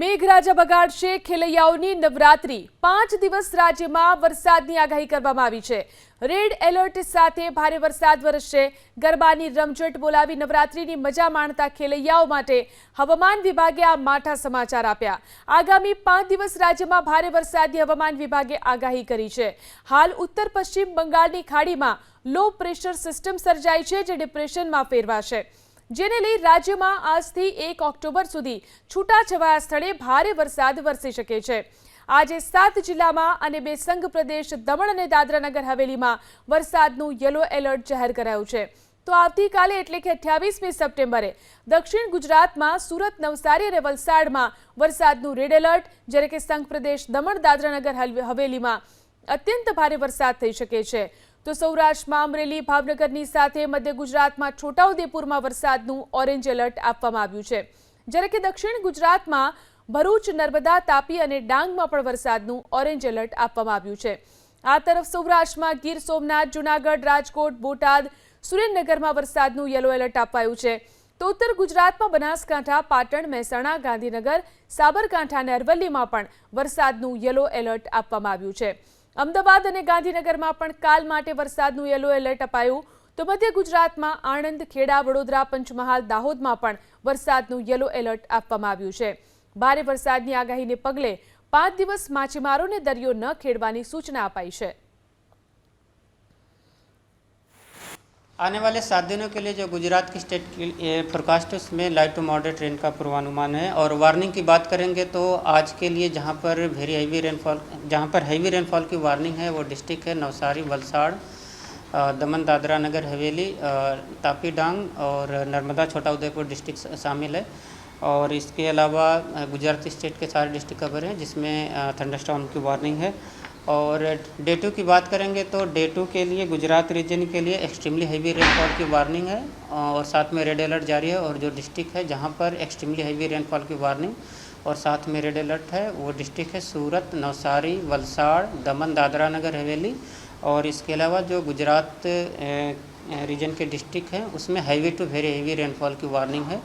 મેઘરાજા બગાડશે, ખેલૈયાઓની નવરાત્રી. પાંચ દિવસ રાજ્યમાં વરસાદની આગાહી કરવામાં આવી છે. રેડ એલર્ટ સાથે ભારે વરસાદ વરસશે. ગરબાની રમઝટ બોલાવી નવરાત્રીની મજા માણતા ખેલૈયાઓ માટે હવામાન વિભાગે આ માઠા સમાચાર આપ્યા. આગામી પાંચ દિવસ રાજ્યમાં ભારે વરસાદની હવામાન વિભાગે આગાહી કરી છે. હાલ ઉત્તર પશ્ચિમ બંગાળની ખાડીમાં લો પ્રેશર સિસ્ટમ સર્જાઈ છે, જે ડિપ્રેશનમાં ફેરવાશે. જેને લઈ રાજ્યમાં આજથી એક ઓક્ટોબર સુધી છૂટાછવાયા સ્થળે ભારે વરસાદ વરસી શકે છે. આજે સાત જિલ્લામાં અને બે સંઘ પ્રદેશ દમણ અને દાદરાનગર હવેલીમાં વરસાદનું યલો એલર્ટ જાહેર કરાયું છે. તો આવતીકાલે એટલે કે અઠ્યાવીસમી સપ્ટેમ્બરે દક્ષિણ ગુજરાતમાં સુરત, નવસારી અને વલસાડમાં વરસાદનું રેડ એલર્ટ, જ્યારે કે સંઘ પ્રદેશ દમણ, દાદરાનગર હવેલીમાં અત્યંત ભારે વરસાદ થઈ શકે છે. તો સૌરાષ્ટ્રમાં અમરેલી, ભાવનગરની સાથે મધ્ય ગુજરાતમાં છોટાઉદેપુરમાં વરસાદનું ઓરેન્જ એલર્ટ આપવામાં આવ્યું છે. જ્યારે કે દક્ષિણ ગુજરાતમાં ભરૂચ, નર્મદા, તાપી અને ડાંગમાં પણ વરસાદનું ઓરેન્જ એલર્ટ આપવામાં આવ્યું છે. આ તરફ સૌરાષ્ટ્રમાં ગીર સોમનાથ, જૂનાગઢ, રાજકોટ, બોટાદ, સુરેન્દ્રનગરમાં વરસાદનું યલો એલર્ટ અપાયું છે. તો ઉત્તર ગુજરાતમાં બનાસકાંઠા, પાટણ, મહેસાણા, ગાંધીનગર, સાબરકાંઠા અને અરવલ્લીમાં પણ વરસાદનું યલો એલર્ટ આપવામાં આવ્યું છે. અમદાવાદ અને ગાંધીનગરમાં પણ કાલ માટે વરસાદનું યલો એલર્ટ અપાયું. તો મધ્ય ગુજરાતમાં આણંદ, ખેડા, વડોદરા, પંચમહાલ, દાહોદમાં પણ વરસાદનું યલો એલર્ટ આપવામાં આવ્યું છે. ભારે વરસાદની આગાહીને પગલે પાંચ દિવસ માછીમારોને દરિયો ન ખેડવાની સૂચના અપાઈ છે. आने वाले सात दिनों के लिए जो गुजरात की स्टेट की फोरकास्ट है, उसमें लाइट टू मॉडरेट रेन का पूर्वानुमान है। और वार्निंग की बात करेंगे तो आज के लिए जहाँ पर वेरी हैवी रेनफॉल जहाँ पर हैवी रेनफॉल की वार्निंग है, वो डिस्ट्रिक्ट है नवसारी, वलसाड़ दमन, दादरा नगर, हवेली तापी डांग और नर्मदा छोटा उदयपुर डिस्ट्रिक्ट शामिल है। और इसके अलावा गुजरात स्टेट के सारे डिस्ट्रिक्ट कवर हैं, जिसमें थंडरस्टॉर्म की वार्निंग है। और डे टू की बात करेंगे तो डे टू के लिए गुजरात रीजन के लिए एक्सट्रीमली हैवी रेनफॉल की वार्निंग है, और साथ में रेड अलर्ट जारी है, और जो डिस्ट्रिक्ट है जहाँ पर एक्सट्रीमली हैवी रेनफॉल की वार्निंग और साथ में रेड अलर्ट है, वो डिस्ट्रिक्ट है सूरत, नवसारी, वलसाड़, दमन, दादरा नगर, हवेली, और इसके अलावा जो गुजरात रीजन के डिस्ट्रिक्ट हैं, उसमें heavy to very heavy rainfall की वार्निंग है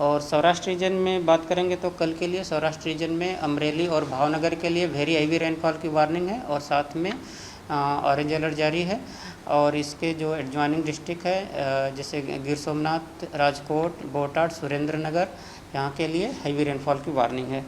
और सौराष्ट्र रीजन में बात करेंगे तो कल के लिए सौराष्ट्र रीजन में अमरेली और भावनगर के लिए वेरी हैवी रेनफॉल की वार्निंग है और साथ में ऑरेंज अलर्ट जारी है और इसके जो एडजॉइनिंग डिस्ट्रिक्ट है जैसे गिर सोमनाथ, राजकोट, बोटाड, सुरेंद्र नगर, यहाँ के लिए हैवी रेनफॉल की वार्निंग है।